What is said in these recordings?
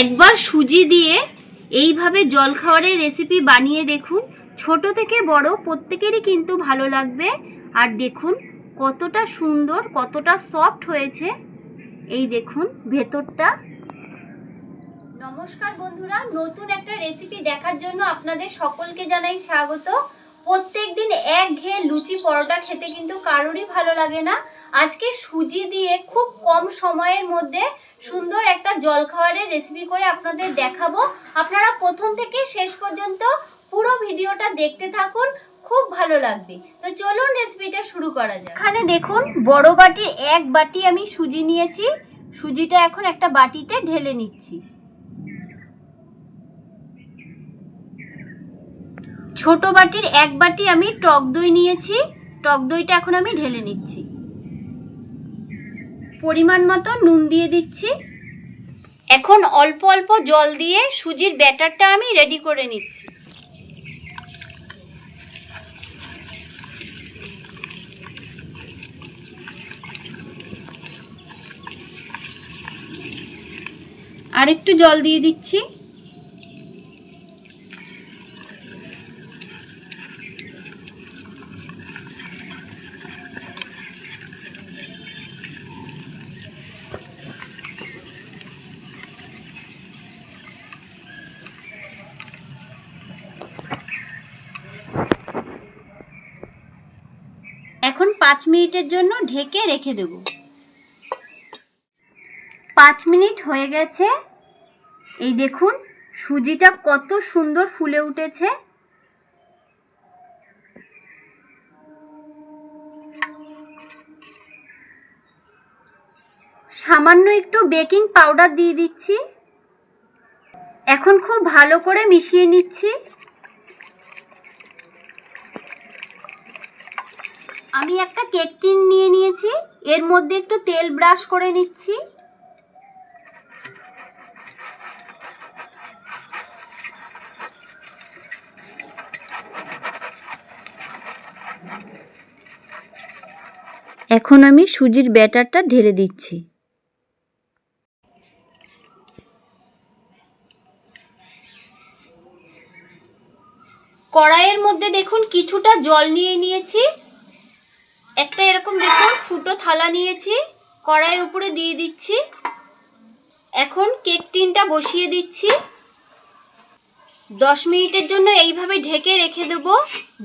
একবার সুজি দিয়ে এইভাবে জলখাবারের রেসিপি বানিয়ে দেখুন। ছোট থেকে বড় প্রত্যেকেরই কিন্তু ভালো লাগবে। আর দেখুন কতটা সুন্দর, কতটা সফট হয়েছে। এই দেখুন ভেতরটা। নমস্কার বন্ধুরা, নতুন একটা রেসিপি দেখার জন্য আপনাদের সকলকে জানাই স্বাগত। প্রত্যেক দিন এক ঘেয়ে লুচি পরোটা খেতে কিন্তু কারোরই ভালো লাগে না। আজকে সুজি দিয়ে খুব কম সময়ের মধ্যে সুন্দর একটা জলখাবারের রেসিপি করে আপনাদের দেখাবো। আপনারা প্রথম থেকে শেষ পর্যন্ত পুরো ভিডিওটা দেখতে থাকুন, খুব ভালো লাগবে। তো চলুন রেসিপিটা শুরু করা যাক। এখানে দেখুন, বড় বাটির এক বাটি আমি সুজি নিয়েছি। সুজিটা এখন একটা বাটিতে ঢেলে নিচ্ছি। ছোট বাটির এক বাটি আমি টক দই নিয়েছি। টক দইটা এখন আমি ঢেলে নিচ্ছি। পরিমাণ মতো নুন দিয়ে দিচ্ছি। এখন অল্প অল্প জল দিয়ে সুজির ব্যাটারটা আমি রেডি করে নিচ্ছি। আর একটু জল দিয়ে দিচ্ছি এখন পাঁচ মিনিটের জন্য ঢেকে রেখে দেব। পাঁচ মিনিট হয়ে গেছে। এই দেখুন, সুজিটা কত সুন্দর ফুলে উঠেছে। সামান্য একটু বেকিং পাউডার দিয়ে দিচ্ছি। এখন খুব ভালো করে মিশিয়ে নিচ্ছি। আমি একটা কেক টিন নিয়ে নিয়েছি। এর মধ্যে একটু তেল ব্রাশ করে নিচ্ছি। এখন আমি সুজির ব্যাটারটা ঢেলে দিচ্ছি। কড়াইয়ের মধ্যে দেখুন, কিছুটা জল নিয়ে নিয়েছি। একটা এরকম দেখুন, ফুটো থালা নিয়েছি, কড়াইয়ের উপরে দিয়ে দিচ্ছি। এখন কেক টিনটা বসিয়ে দিচ্ছি। দশ মিনিটের জন্য এইভাবে ঢেকে রেখে দেব।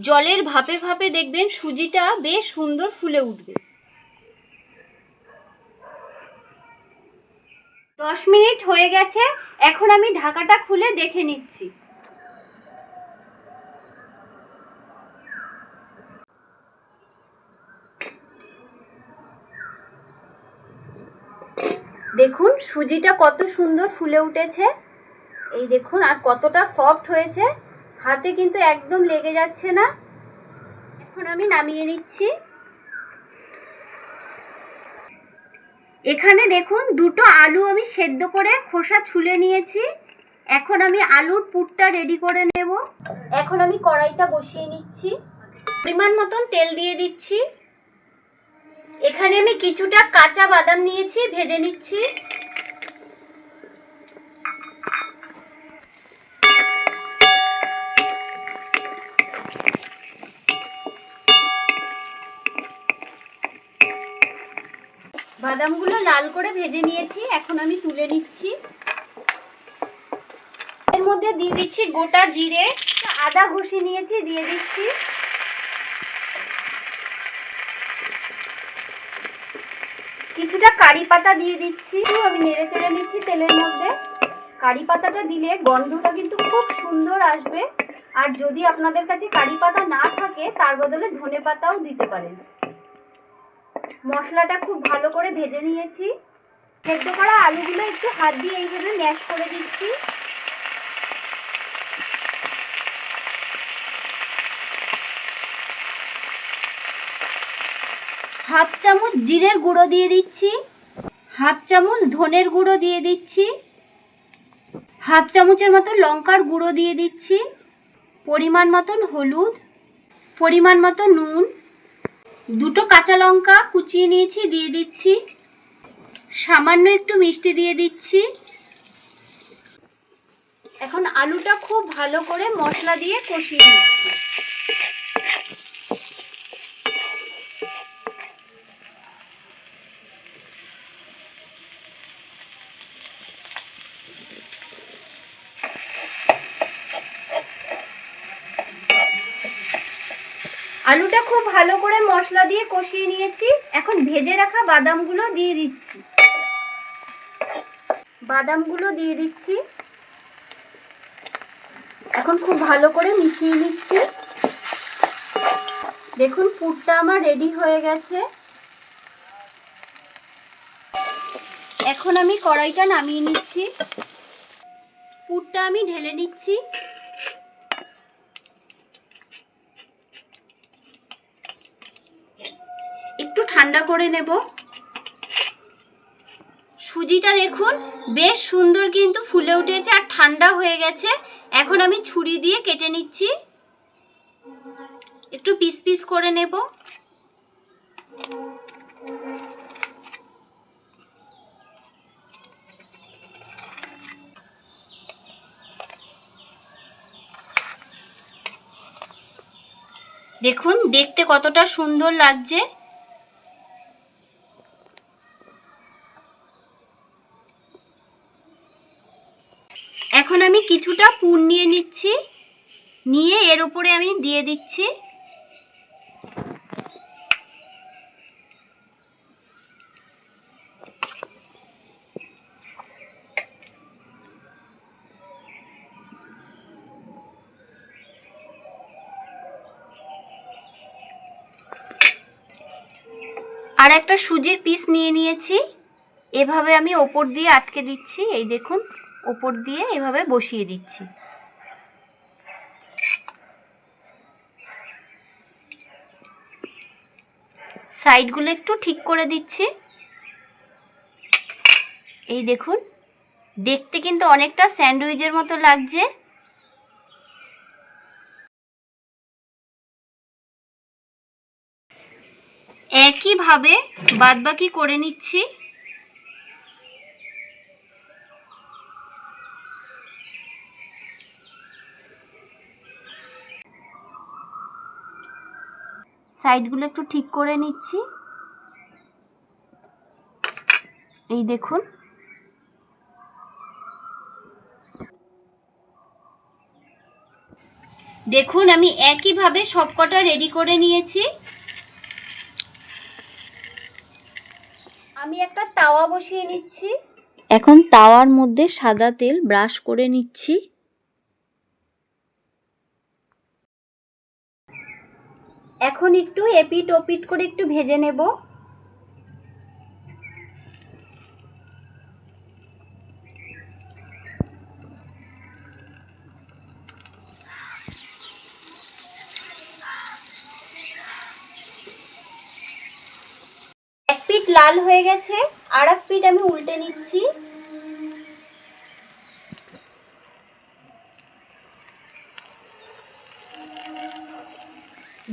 জলের ভাপে ভাপে দেখবেন সুজিটা বেশ সুন্দর ফুলে উঠবে। দশ মিনিট হয়ে গেছে, এখন আমি ঢাকাটা খুলে দেখে নিচ্ছি। দেখুন, সুজিটা কত সুন্দর ফুলে উঠেছে। এই দেখুন, আর কতটা সফট হয়েছে। হাতে কিন্তু একদম লেগে যাচ্ছে না। এখন আমি নামিয়ে নিচ্ছি। এখানে দেখুন, দুটো আলু আমি সেদ্ধ করে খোসা ছুলে নিয়েছি। এখন আমি আলুর পুরটা রেডি করে নেব। এখন আমি কড়াইটা বসিয়ে নিচ্ছি। পরিমাণ মতন তেল দিয়ে দিচ্ছি। এখানে আমি কিছুটা কাঁচা বাদাম নিয়েছি, ভেজে নিচ্ছি। বাদামগুলো লাল করে ভেজে নিয়েছি, এখন আমি তুলে নিচ্ছি। এর মধ্যে দিয়ে দিচ্ছি গোটা জিরে, আদা ঘষে নিয়েছি, দিয়ে দিচ্ছি। কিছুটা কারি পাতা দিয়ে দিচ্ছি। আমি নেড়ে চেড়ে নিচ্ছি তেলের মধ্যে। কারি পাতাটা দিলে গন্ধটা কিন্তু খুব সুন্দর আসবে। আর যদি আপনাদের কাছে কারি পাতা না থাকে, তার বদলে ধনে পাতাও দিতে পারেন। মশলাটা খুব ভালো করে ভেজে নিয়েছি। সেদ্ধ করা আলুগুলো একটু হাত দিয়ে এইভাবে ম্যাশ করে দিচ্ছি। হাফ চামচ জিরের গুঁড়ো দিয়ে দিচ্ছি, হাফ চামচ ধনের গুঁড়ো দিয়ে দিচ্ছি, হাফ চামচের মতো লঙ্কার গুঁড়ো দিয়ে দিচ্ছি, পরিমাণ মতন হলুদ, পরিমাণ মতো নুন, দুটো কাঁচা লঙ্কা কুচিয়ে নিয়েছি, দিয়ে দিচ্ছি, সামান্য একটু মিষ্টি দিয়ে দিচ্ছি। এখন আলুটা খুব ভালো করে মশলা দিয়ে কষিয়ে নিচ্ছি। আলুটা খুব ভালো করে মশলা দিয়ে কষিয়ে নিয়েছি। এখন ভেজে রাখা বাদামগুলো দিয়ে দিচ্ছি। বাদামগুলো দিয়ে দিচ্ছি। এখন খুব ভালো করে মিশিয়ে নিচ্ছি। দেখুন, পুরটা আমার রেডি হয়ে গেছে। এখন আমি কড়াইটা নামিয়ে নিচ্ছি। পুরটা আমি ঢেলে নিচ্ছি একটু ঠান্ডা করে নেব। সুজিটা দেখুন, বেশ সুন্দর কিন্তু ফুলে উঠেছে আর ঠান্ডা হয়ে গেছে। এখন আমি ছুরি দিয়ে কেটে নিচ্ছি। একটু পিস পিস করে নেব। দেখুন, দেখতে কতটা সুন্দর লাগছে এখন আমি কিছুটা পুর নিয়ে নিচ্ছি। নিয়ে এর উপরে আমি দিয়ে দিচ্ছি। আর একটা সুজির পিস নিয়ে নিয়েছি। এভাবে আমি ওপর দিয়ে আটকে দিচ্ছি। এই দেখুন। ওপর দিয়ে এভাবে বসিয়ে দিচ্ছি। সাইডগুলো একটু ঠিক করে দিচ্ছি। এই দেখুন, দেখতে কিন্তু অনেকটা স্যান্ডউইচের মতো লাগছে। একইভাবে বাদবাকি করে নিচ্ছি। সাইডগুলো একটু ঠিক করে নিচ্ছি। এই দেখুন। দেখুন, আমি একইভাবে সবকটা রেডি করে নিয়েছি। আমি একটা তাওয়া বসিয়ে নিচ্ছি। এখন তাওয়ার মধ্যে সাদা তেল ব্রাশ করে নিচ্ছি। এখন একটু এপিট ওপিট করে একটু ভেজে নেব। এক পিঠ লাল হয়ে গেছে, আর এক পিঠ আমি উল্টে নিচ্ছি।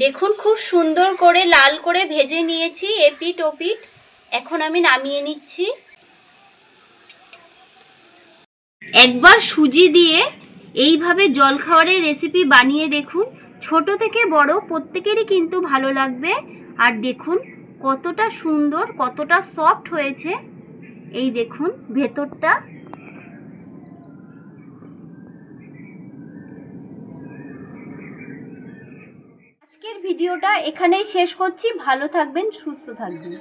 দেখুন, খুব সুন্দর করে লাল করে ভেজে নিয়েছি এপিট ওপিট। এখন আমি নামিয়ে নিচ্ছি। একবার সুজি দিয়ে এইভাবে জলখাবারের রেসিপি বানিয়ে দেখুন। ছোট থেকে বড় প্রত্যেকেরই কিন্তু ভালো লাগবে। আর দেখুন, কতটা সুন্দর, কতটা সফট হয়েছে। এই দেখুন, ভেতরটা। ভিডিওটা এখানেই শেষ করছি। ভালো থাকবেন সুস্থ থাকবেন।